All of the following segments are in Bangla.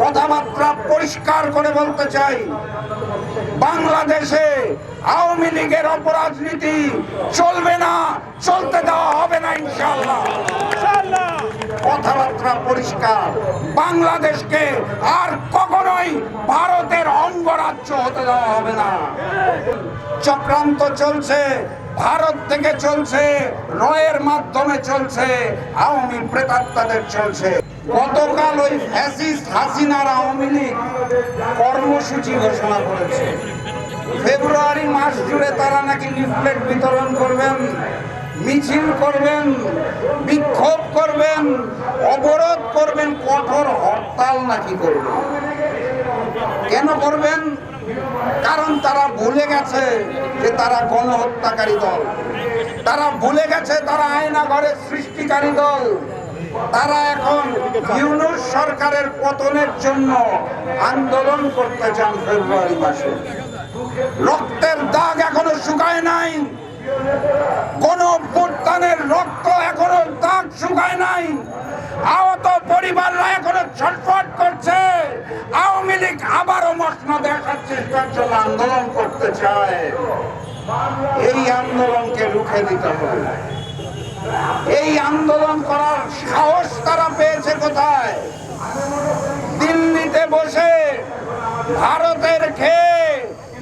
কথাবার্তা পরিষ্কার করে বলতে চাই, বাংলাদেশে আওয়ামী লীগের অপরাজনীতি চলবে না, চলতে দেওয়া হবে না ইনশাল্লাহ কথাবার্তা পরিষ্কার, বাংলাদেশকে আর কখনোই ভারতের অঙ্গরাজ্য হতে দেওয়া হবে না। চক্রান্ত চলছে, ভারত থেকে চলছে, রয়ের মাধ্যমে চলছে, আওয়ামী প্রেতাত্মাদের চলছে। গতকাল ওই ফ্যাসিস্ট হাসিনার আওয়ামী লীগ কর্মসূচি ঘোষণা করেছে। ফেব্রুয়ারি মাস জুড়ে তারা নাকি লিফলেট বিতরণ করবেন, মিছিল করবেন, বিক্ষোভ করবেন, অবরোধ করবেন, কঠোর হরতাল নাকি করবেন? কেন করবেন? কারণ তারা ভুলে গেছে যে তারা গণহত্যাকারী দল। তারা ভুলে গেছে তারা আয়না ঘরের সৃষ্টিকারী দল। তারা এখন ইউনুস সরকারের পতনের জন্য আন্দোলন করতে চান ফেব্রুয়ারি মাসে। রক্তের দাগ এখনও শুকায় নাই। কোন ভোটদানের রক্ত এখনও দাগ শুকায় নাই। আহত পরিবাররা এখনও ছটফট করছে। আওয়ামী লীগ আবারও মশনা দেখার চেষ্টার জন্য আন্দোলন করতে চায়। এই আন্দোলনকে রুখে দিতে হবে। এই আন্দোলন করার সাহস তারা পেয়েছে কোথায়? দিল্লিতে বসে ভারতের খেয়ে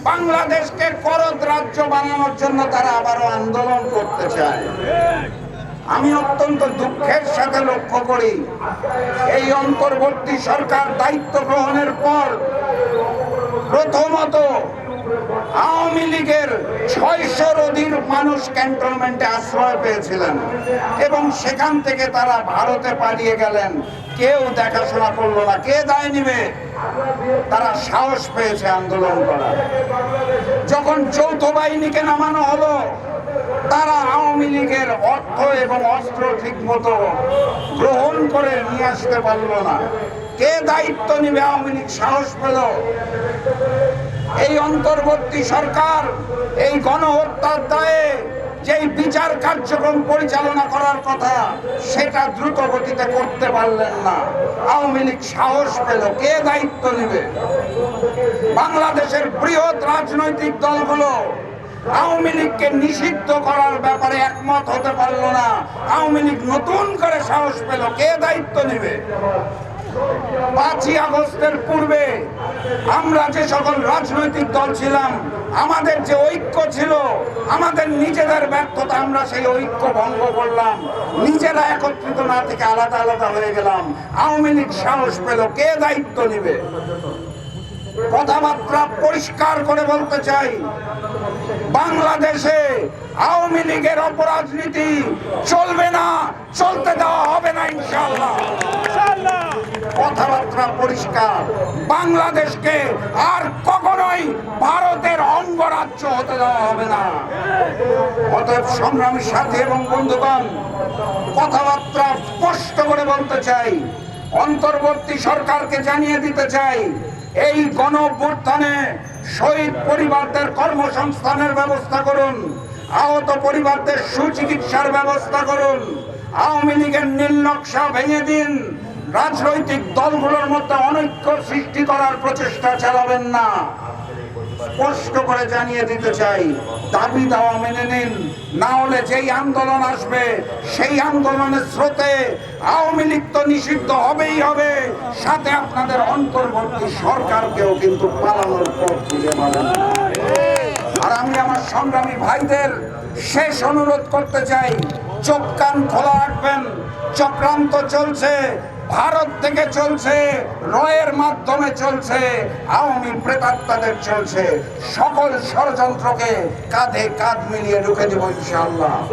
বাংলাদেশকে করদ রাজ্য বানানোর জন্য তারা আবারও আন্দোলন করতে চায়। আমি অত্যন্ত দুঃখের সাথে লক্ষ্য করি, এই অন্তর্বর্তী সরকার দায়িত্ব গ্রহণের পর প্রথমত আওয়ামী লীগের ছয়শোর অধীর মানুষ ক্যান্টনমেন্টে আশ্রয় পেয়েছিলেন এবং সেখান থেকে তারা ভারতে পালিয়ে গেলেন। কেউ দেখাশোনা করল না, কে দায় নিবে? তারা সাহস পেয়েছে আন্দোলন করা যখন যৌথ বাহিনীকে নামানো হলো, তারা আওয়ামী লীগের অর্থ এবং অস্ত্র ঠিক মতো গ্রহণ করে নিয়ে আসতে পারল না। কে দায়িত্ব নিবে? আওয়ামী লীগ সাহস পেল। এই অন্তর্বর্তী সরকার, এই গণহত্যার দায়ে যেই বিচার কার্যক্রম পরিচালনা করার কথা, সেটা দ্রুত গতিতে করতে পারলেন না। আওয়ামী লীগ সাহস পেল, কে দায়িত্ব নেবে? বাংলাদেশের বৃহৎ রাজনৈতিক দলগুলো আওয়ামী লীগকে নিষিদ্ধ করার ব্যাপারে একমত হতে পারল না। আওয়ামী লীগ নতুন করে সাহস পেল, কে দায়িত্ব নেবে? পাঁচই আগস্টের পূর্বে আমরা যে সকল রাজনৈতিক দল ছিলাম, আমাদের যে ঐক্য ছিল, আমাদের নিজেদের ব্যর্থতা আমরা সেই ঐক্য ভঙ্গ করলাম। নিজেরা একত্রিত না থেকে আলাদা আলাদা হয়ে গেলাম। আওয়ামী লীগ সাহস পেল, কে দায়িত্ব নিবে? কথাবার্তা পরিষ্কার করে বলতে চাই, বাংলাদেশে আওয়ামী লীগের অপরাজনীতি চলবে না, চলতে দেওয়া হবে না ইনশাল্লাহ কথাবার্তা পরিষ্কার। বাংলাদেশকে আর কখনোই ভারতের অঙ্গরাজ্য হতে দেওয়া হবে না। অতএব সংগ্রামী সাথী এবং বন্ধুগণ, কথাবার্তা স্পষ্ট করে বলতে চাই, অন্তর্বর্তী সরকারকে জানিয়ে দিতে চাই, এই গণ শহীদ পরিবারদের কর্মসংস্থানের ব্যবস্থা করুন, আহত পরিবারদের সুচিকিৎসার ব্যবস্থা করুন, আওয়ামী লীগের নীল নকশা ভেঙে দিন রাজনৈতিক দলগুলোর মধ্যে অনৈক্য সৃষ্টি করার প্রচেষ্টা চালাবেন না। স্পষ্ট করে জানিয়ে দিতে চাই, দাবি দাওয়া মেনে নিন। না হলে যেই আন্দোলন আসবে, সেই আন্দোলনের স্রোতে আওয়ামী লীগ তো নিষিদ্ধ হবেই হবে। সাথে আপনাদের অন্তর্বর্তী সরকারকেও কিন্তু পালানোর পথ খুঁজে পাবেন আর আমি আমার সংগ্রামী ভাইদের শেষ অনুরোধ করতে চাই, চোখ কান খোলা রাখবেন, চক্রান্ত চলছে। ভারত থেকে চলছে, রয়ের মাধ্যমে চলছে, আওয়ামী প্রেতাত্মাদের চলছে। সকল ষড়যন্ত্রকে কাঁধে কাঁধ মিলিয়ে ঢুকে দেব ইনশাআল্লাহ।